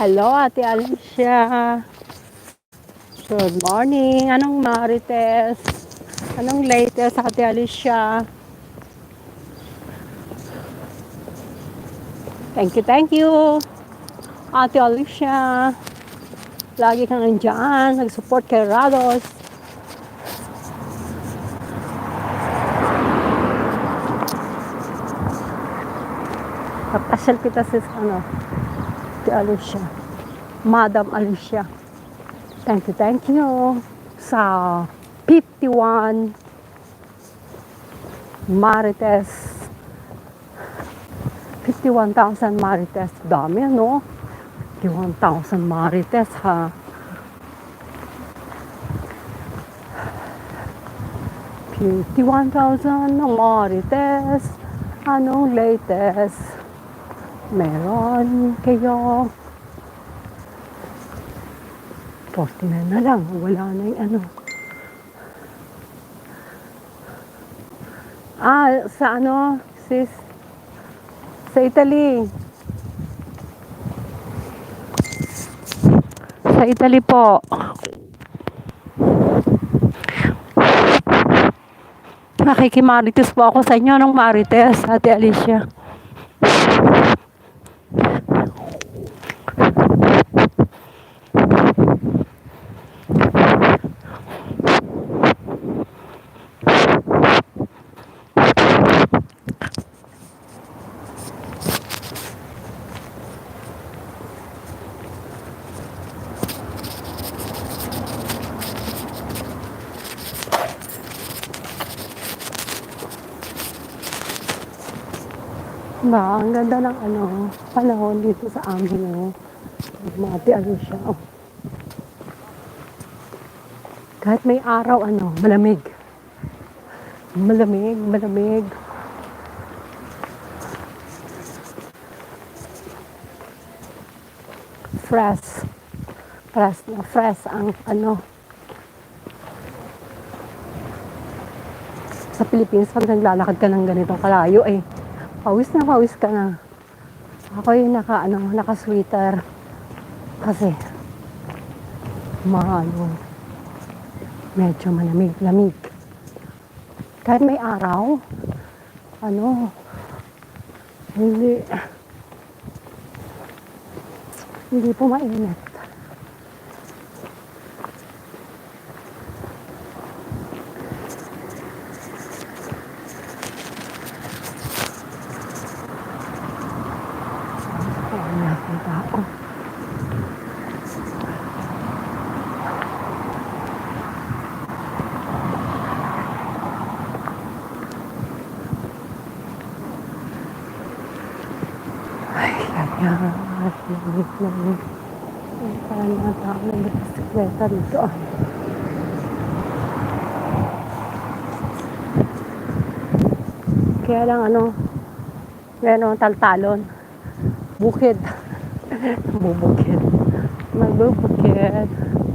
Hello, Ate Alicia. Good morning. Anong Marites? Anong latest, Ate Alicia? Thank you, thank you. Ate Alicia. Lagi kang nandyan. Nag-support kay Rados. Papasyal kita sis, ano, Ate Alicia. Madam Alicia. Thank you, thank you. Sa 51 Marites 51,000 Marites. Dami, ano? 51,000 Marites, ha? Fifty-one thousand Marites. Anong latest? Meron kayo. 49 na lang. Wala na yung ano. Ah, sa ano, sis? Sa Italy. Sa Italy po. Nakikimarites po ako sa inyo ng Marites, Ate Alicia. Ba, ang ganda ng ano, panahon dito sa amin, oh. Mati, ano siya, oh. Kahit may araw, ano, malamig. Malamig, malamig. Fresh. Fresh na fresh ang ano. Sa Pilipinas, pag naglalakad ka ng ganitong kalayo, eh, pawis na pawis ka na. Ako yung naka, ano, naka sweater. Kasi, maano, medyo malamig, lamig. Kahit may araw, ano, hindi, hindi po mainit. Ang tao. Ay, kaya, lamig, lamig. Ay, parang mga tao ng bisikleta dito. ah. Kaya lang ano, meron taltalon. Bukid. Bubukid. Magbubukid.